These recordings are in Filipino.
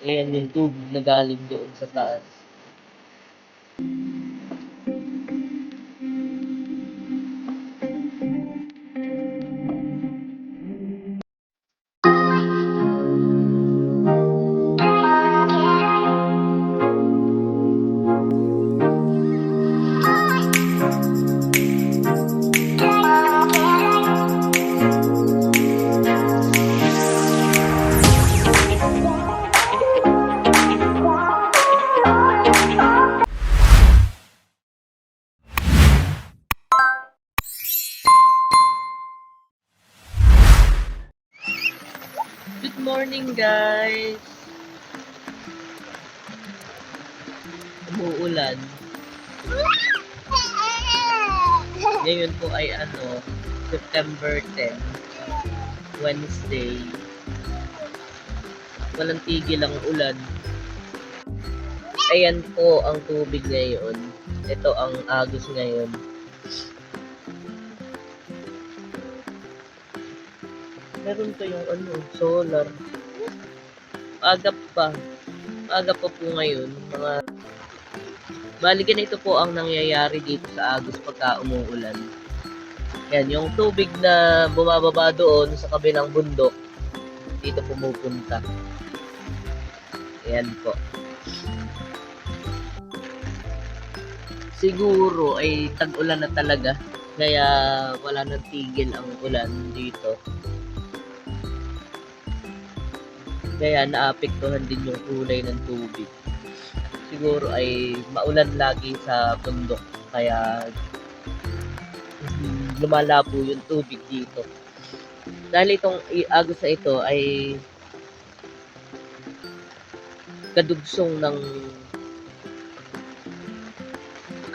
Ayan yung tubig na galing doon sa taas. Morning, guys! Umuulan. Ngayon po ay ano, September 10, Wednesday. Walang tigil ang ulan. Ayan po ang tubig ngayon. Ito ang agos ngayon. Meron kayong ano, solar. Aga pa. Aga pa po ngayon. Mga Bali ganito po ang nangyayari dito sa Agos pagka umuulan. Yan, yung tubig na bumababa doon sa kabilang bundok, dito pumupunta. Yan po. Siguro ay tag-ulan na talaga. Kaya wala nang tigil ang ulan dito. Kaya naapektuhan din yung kulay ng tubig. Siguro ay maulan lagi sa bundok. Kaya mm, lumalabo yung tubig dito. Dahil itong agos na ito ay kadugsong ng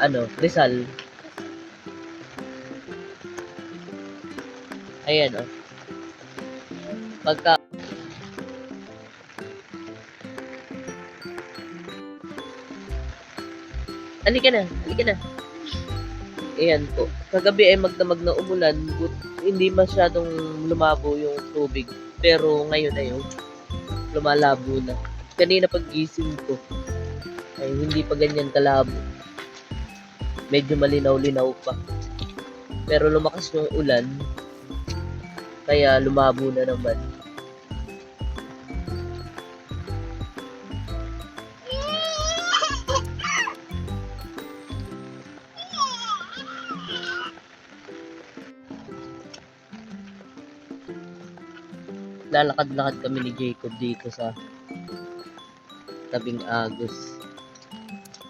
ano, Rizal. Ayan oh. Pagka Halika na, halika na. Ayan po. Kagabi ay magdamag na umulan, but hindi masyadong lumabo yung tubig. Pero ngayon ay oh, lumalabo na. Kanina paggising ko, ay hindi pa ganyan kalabo. Medyo malinaw-linaw pa. Pero lumakas yung ulan, kaya lumabo na naman. Lalakad-lakad kami ni Jacob dito sa tabing Agos.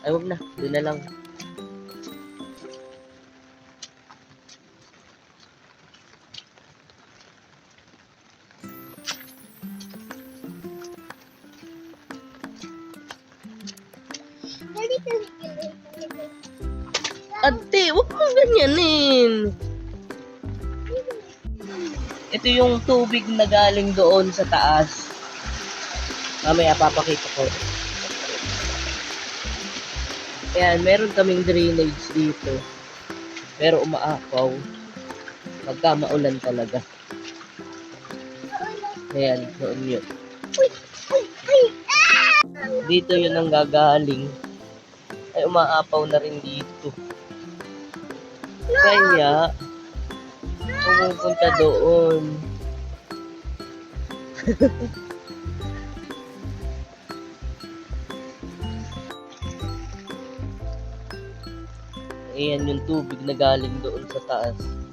Ay, wag na. Doon na lang. Ate, wag mo ganyanin. Ito yung tubig na galing doon sa taas. Mamaya papakita ko. Ayan, meron kaming drainage dito. Pero umaapaw. Pagka maulan talaga. Ayan, doon yun. Dito yun ang gagaling. Ay, umaapaw na rin dito. Kaya, pumupunta doon. Ayan yung tubig na galing doon sa taas.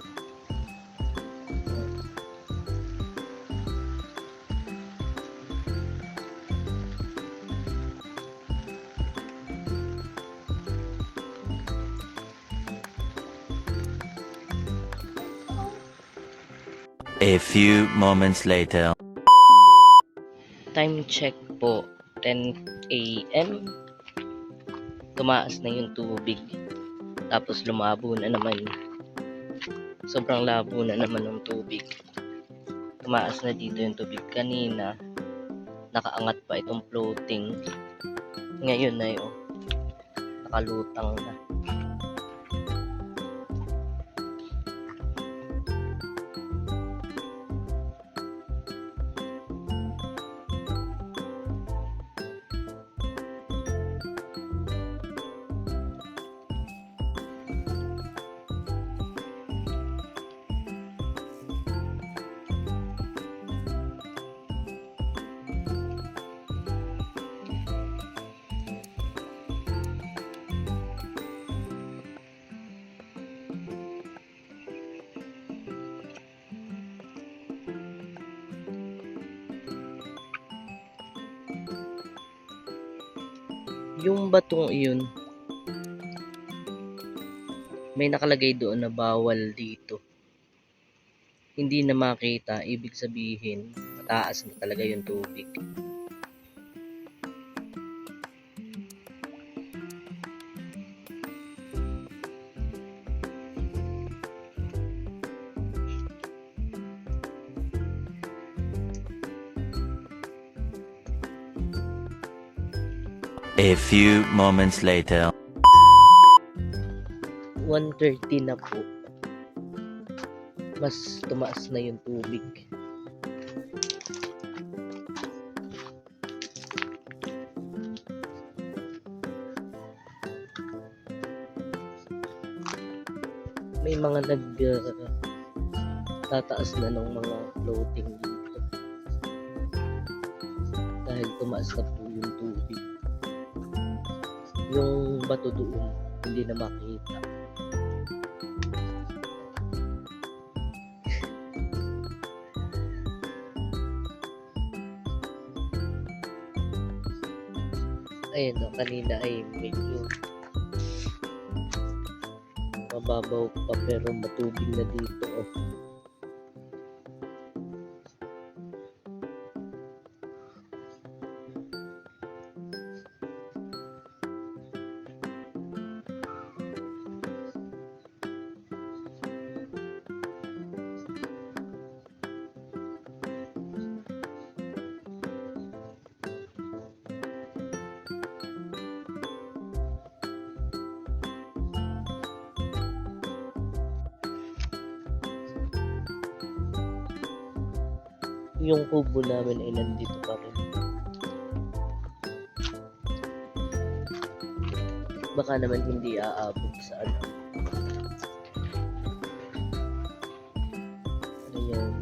A few moments later. Time check po, 10 a.m. Tumaas na yung tubig. Tapos lumabo na naman. Sobrang labo na naman ng tubig. Tumaas na dito yung tubig kanina. Nakaangat pa itong floating. Ngayon na yun. Nakalutang na. Yung batong iyon, may nakalagay doon na bawal dito. Hindi na makita, ibig sabihin, mataas na talaga yung tubig. A few moments later. 1.30 na po. Mas tumaas na yung tubig. May mga nag uh, tataas na ng mga floating dito. Dahil tumaas na po. Yung bato doon, hindi na makita. ayun no, kanina ay medyo mababaw pa pero matubig na dito oh. Yung kubo namin ay nandito pa rin. Baka naman hindi aabot sa ano. Ayan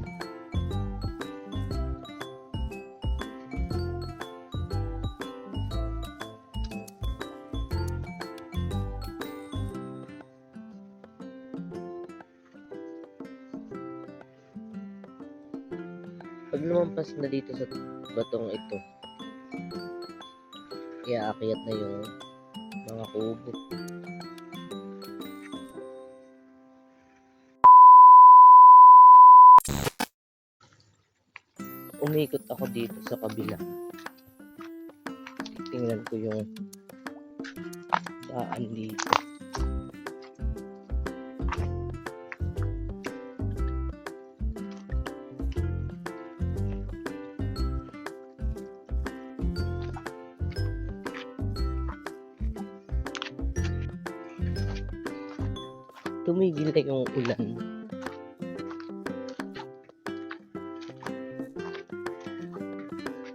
pag lumampas na dito sa batong ito. Iaakyat na yung mga kubo. Umikot ako dito sa kabila. Tingnan ko yung daan dito tumigil na yung ulan.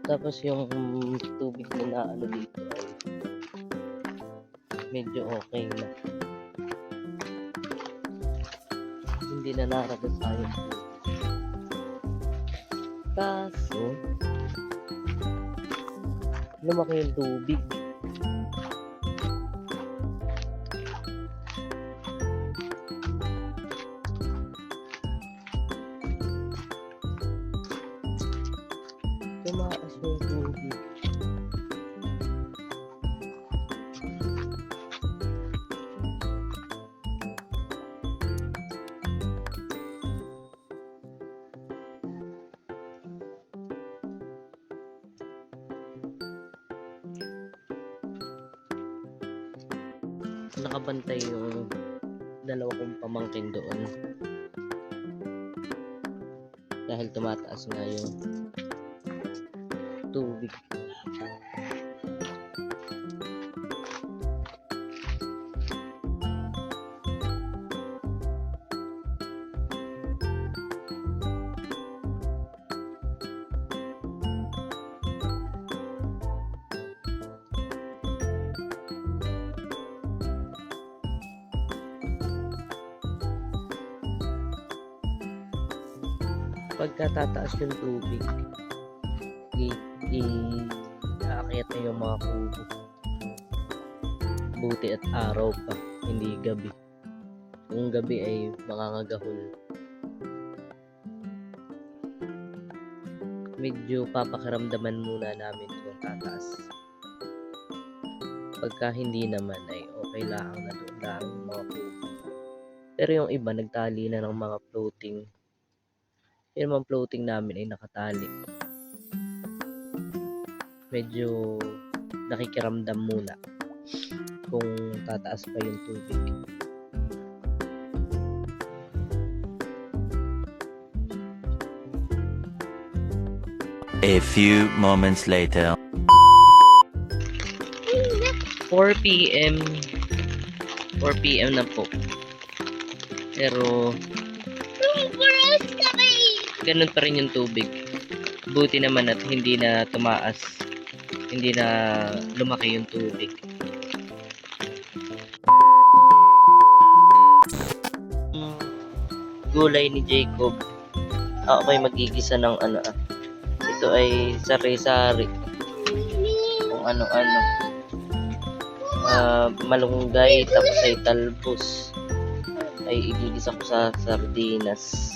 Tapos yung tubig na ano dito ay medyo okay na. Hindi na naragas tayo. Kaso, lumaki yung tubig. Tumaas yung tubig. Nakabantay yung dalawa kong pamangkin doon. Dahil tumataas nga yung tubig. Pagka tataas yung tubig, i, i aakyat na yung mga kubo. Buti at araw pa, hindi gabi. Kung gabi ay makangagahol. Medyo papakiramdaman muna namin kung tataas. Pagka hindi naman ay okay lang na doon lang mga floating. Pero yung iba nagtali na ng mga floating. Yung mga floating namin ay nakatali. Medyo nakikiramdam muna kung tataas pa yung tubig. A few moments later. 4 p.m. 4 p.m. na po. Pero ganun pa rin yung tubig. Buti naman at hindi na tumaas. Hindi na lumaki yung tubig. Gulay ni Jacob. Ako ay magigisa ng ano ah. Ito ay sari-sari. Kung ano-ano. Ah, malunggay tapos ay talbos. Ay igigisa ko sa sardinas.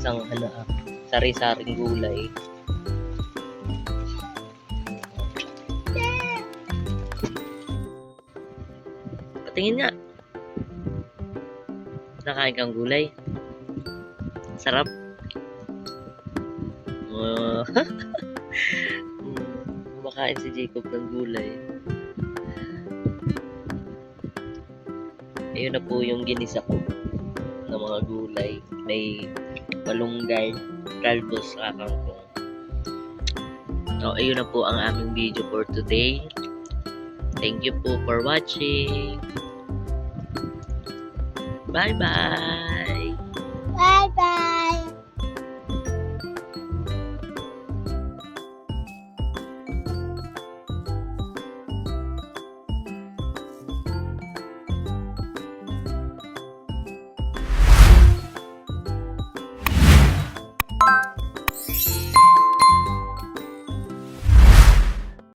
Isang ano ah, sari-saring gulay. Patingin nga. Nakain kang gulay. Sarap. Uh, kumakain si Jacob ng gulay. Ayun na po yung ginisa ko ng mga gulay. May malunggay, talbos, kakangkong. So, ayun na po ang aming video for today. Thank you po for watching. Bye-bye!